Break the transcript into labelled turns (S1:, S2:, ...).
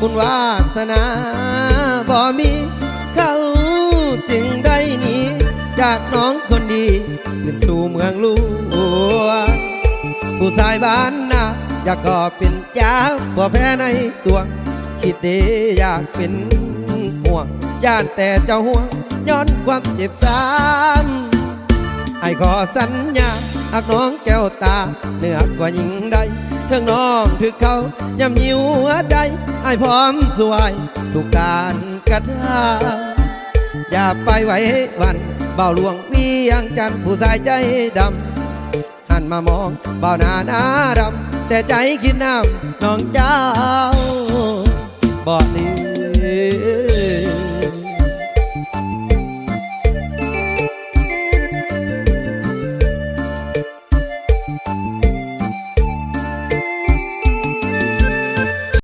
S1: บุญวาสนาบ่มีเขาจึงได้หนีจากน้องคนดีขึ้นสู่เมืองหลวผู้ชายบ้านนาอยากก็เป็นยาบ่แพ้ในสวงคิดดีอยากเป็นห่วงย่านแต่เจ้าห่วงย้อนความเจ็บซ้ำไอ้ขอสัญญา หากน้องแก้วตาเหนือกว่าหญิงใดเทิงน้องถึกเขายำยิวหัวใจไอ้พร้อมสวยทุกการกระทำอย่าไปไหว้วันเบาหลวงเวียงจันผู้ชายใจดำหันมามองเบาหน้าหน้าดำแต่ใจคิดน้ำน้องเจ้าบ่หนี